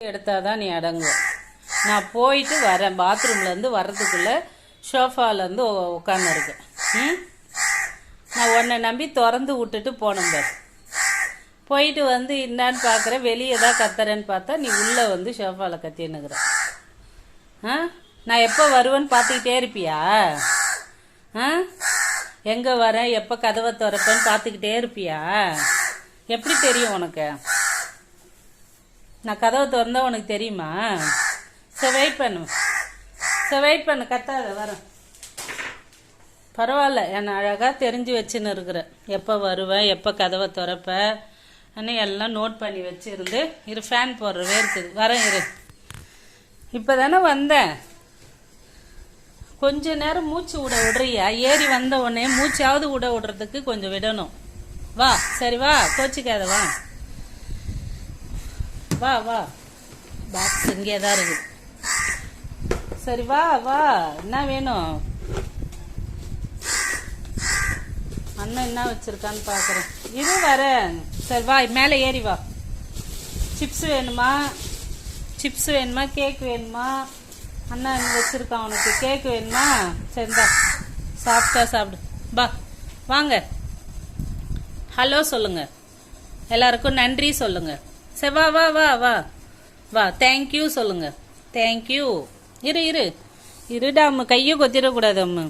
எடுத்தாதான் நீ அடங்கும். நான் போயிட்டு வரேன். பாத்ரூம்லேருந்து வர்றதுக்குள்ள ஷோஃபாலேருந்து உட்காந்துருக்கேன் ம்? நான் உன்னை நம்பி திறந்து விட்டுட்டு போனேன் பாரு. போயிட்டு வந்து என்னான்னு பார்க்குறேன் வெளியே தான் கத்துறேன்னு பார்த்தா நீ உள்ளே வந்து ஷோஃபாவில் கத்தின்னுக்குற. ஆ? நான் எப்போ வருவேன்னு பார்த்துக்கிட்டே இருப்பியா? ஆ? எங்கே வரேன் எப்போ கதவை திறப்பேன்னு பார்த்துக்கிட்டே இருப்பியா? எப்படி தெரியும் உனக்கு? நான் கதவை திறந்தா உனக்கு தெரியுமா? சரி வெயிட் பண்ணு. சரி வெயிட் பண்ணு கத்தாத வரேன் பரவாயில்ல என்னை அழகாக தெரிஞ்சு வச்சுன்னு இருக்கிறேன் எப்போ வருவேன் எப்போ கதவை திறப்ப அன்னு எல்லாம் நோட் பண்ணி வச்சுருந்து இரு ஃபேன் போடுற இருக்குது வரேன் இரு. இப்போ தானே வந்தேன். கொஞ்ச நேரம் மூச்சு விட விடுறியா? ஏறி வந்த உடனே மூச்சாவது விட விடுறதுக்கு கொஞ்சம் விடணும். வா சரி வா கோச்சிக்காத வா. வா வா. பாக்ஸ் இங்கே தான் இருக்குது சரி வா வா. என்ன வேணும்? அண்ணன் என்ன வச்சிருக்கான்னு பார்க்குறேன் இது வரேன். சரி வா மேலே ஏறி வா. சிப்ஸ் வேணுமா? சிப்ஸ் வேணுமா? கேக் வேணுமா? அண்ணா இங்கே வச்சுருக்கான் உனக்கு. கேக் வேணுமா? சரிந்தா சாப்பிட்டா சாப்பிடு. பா வாங்க. ஹலோ சொல்லுங்கள் எல்லாருக்கும் நன்றி சொல்லுங்கள் சரி வா வா வா வா. வா தேங்க்யூ சொல்லுங்க. தேங்க்யூ இரு இரு. இருடா அம்மு கையை கொத்திடக்கூடாது அம்மு.